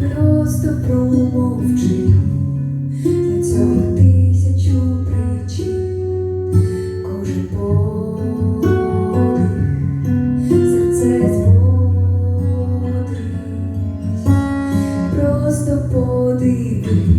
просто промовчи, для цього тисячу причин, кожен подих, серце збодрить, просто подивись.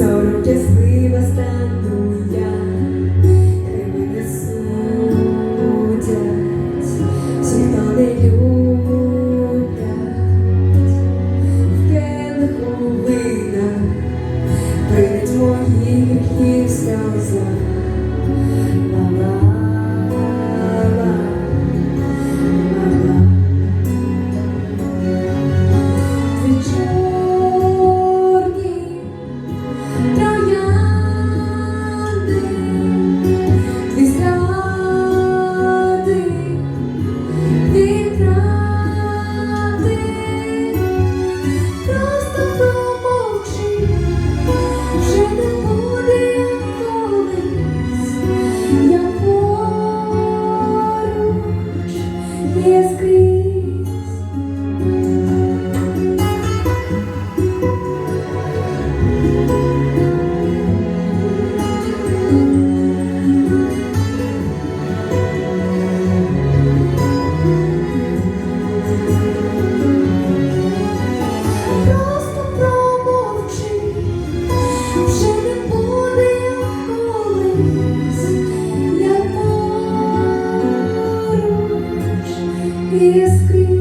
сором щаслива стану я, хай мене судять, всі, хто не люблять, в келиху вина. Прийдуть мої сльоза. escrito.